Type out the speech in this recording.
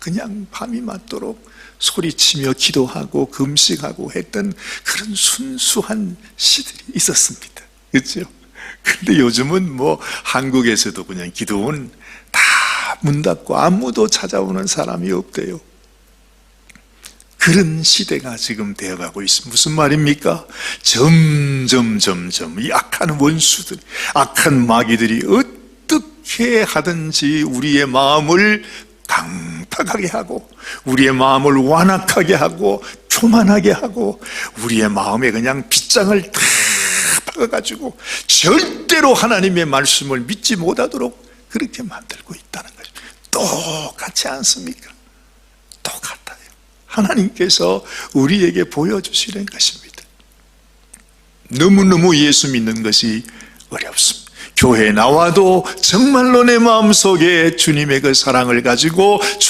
그냥 밤이 맞도록 소리치며 기도하고 금식하고 했던 그런 순수한 시들이 있었습니다. 그렇죠? 근데 요즘은 뭐 한국에서도 그냥 기도원 다 문 닫고 아무도 찾아오는 사람이 없대요. 그런 시대가 지금 되어가고 있습니다. 무슨 말입니까? 점점 점점 이 악한 원수들, 악한 마귀들이 어떻게 하든지 우리의 마음을 강 팍하게 하고 우리의 마음을 완악하게 하고 교만하게 하고 우리의 마음에 그냥 빗장을 다 박아가지고 절대로 하나님의 말씀을 믿지 못하도록 그렇게 만들고 있다는 거죠. 똑같지 않습니까? 똑같아요. 하나님께서 우리에게 보여주시는 것입니다. 너무너무 예수 믿는 것이 어렵습니다. 교회에 나와도 정말로 내 마음속에 주님의 그 사랑을 가지고 주